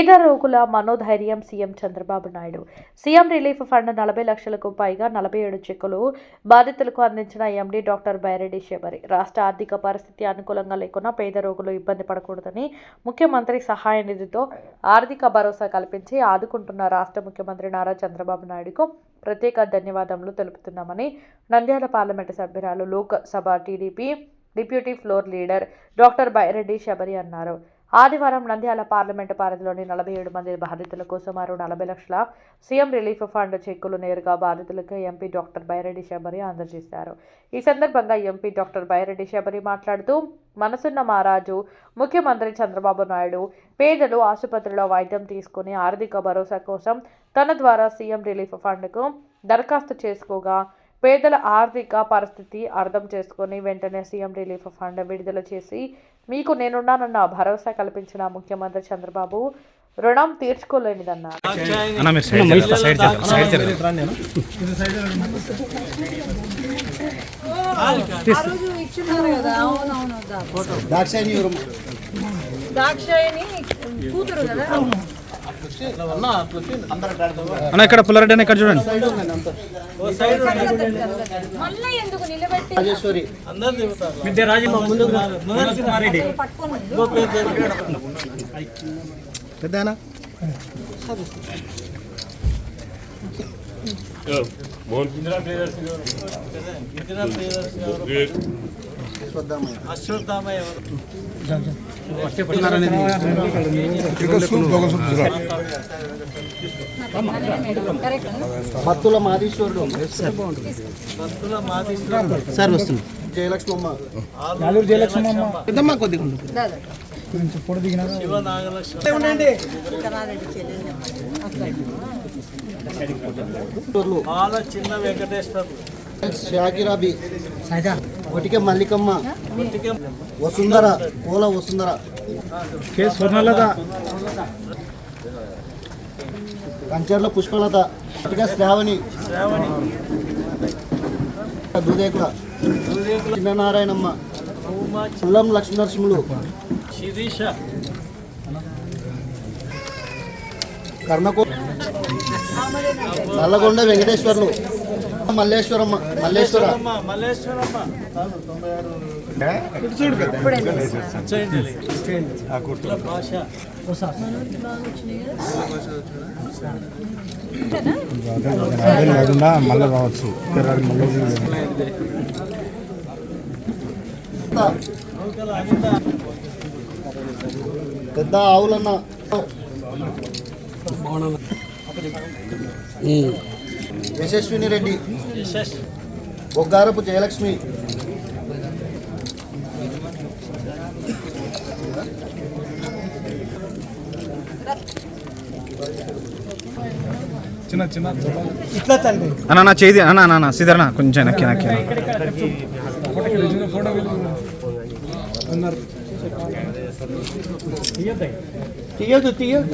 పేద రోగుల మనోధైర్యం CM Chandrababu Naidu. CM relief fund నలభై లక్షలకు పైగా నలభై ఏడు చెక్కులు బాధితులకు అందించిన ఎండీ డాక్టర్ బైరెడ్డి శబరి. రాష్ట్ర ఆర్థిక పరిస్థితి అనుకూలంగా లేకున్నా పేద రోగులు ఇబ్బంది పడకూడదని ముఖ్యమంత్రి సహాయ నిధితో ఆర్థిక భరోసా కల్పించి ఆదుకుంటున్న రాష్ట్ర ముఖ్యమంత్రి నారా చంద్రబాబు నాయుడుకు ప్రత్యేక ధన్యవాదములు తెలుపుతున్నామని నంద్యాల పార్లమెంటు సభ్యురాలు Lok Sabha TDP deputy floor leader doctor Byreddy Shabari అన్నారు. ఆదివారం నంద్యాల పార్లమెంటు పరిధిలోని నలభై ఏడు మంది బాధితులకు సుమారు నలభై లక్షల సీఎం రిలీఫ్ ఫండ్ చెక్కులు నేరుగా బాధితులకు ఎంపీ డాక్టర్ బైరెడ్డి శబరి అందజేశారు. ఈ సందర్భంగా ఎంపీ డాక్టర్ బైరెడ్డి శబరి మాట్లాడుతూ మనసున్న మహారాజు ముఖ్యమంత్రి చంద్రబాబు నాయుడు పేదలు ఆసుపత్రిలో వైద్యం తీసుకుని ఆర్థిక భరోసా కోసం తన ద్వారా సీఎం రిలీఫ్ ఫండ్కు దరఖాస్తు చేసుకోగా పేదల ఆర్థిక పరిస్థితి అర్థం చేసుకొని వెంటనే సీఎం రిలీఫ్ ఫండ్ విడుదల చేసి మీకు నేనున్నానన్న భరోసా కల్పించిన ముఖ్యమంత్రి చంద్రబాబు రుణం తీర్చుకోలేనిదన్నారు. అన్న మీరు సైడ్ జరగండి, సైడ్ జరగండి, సైడ్ జరగండి. ఆ రోజు ఇచ్చిన్నారు కదా అవునవును దాక్షాయణి ఎవరు దాక్షాయిని కూతురు కదా అన్న ఇక్కడ పుల్లారెడ్డి రాజేశ్వరి పట్టుకొని పెద్దనా భక్తుల మాధీశ్వరుడు సార్ వస్తుంది జయలక్ష్మమ్మ పెద్దమ్మ కొద్దిగా ఫోటో దిగిన? ఊర్లు. చిన్న వెంకటేశ్వర్ షాకిరాబి ఒటికే మల్లికమ్మ వసుంధర పూల వసుంధర. కే స్వర్ణలత. కంచర్ల పుష్పలత ఒటిగా శ్రావణి. దూదేకుల చిన్ననారాయణమ్మ. పుల్లం లక్ష్మీనరసింహులు. శిరీష. కర్ణకో నల్లగొండ వెంకటేశ్వర్లు. మల్లేశ్వరమ్మ మల్లేశ్వరమ్మ మళ్ళీ రావచ్చు పెద్ద ఆవులన్న యశస్విని రెడ్డి. బొగ్గారపు జయలక్ష్మి. చిన్న చిన్న అన్న నా చేయి అన్న అన్న, అన్న కొంచెం నక్కి నక్కి ఫోటో తీయదు తీయదు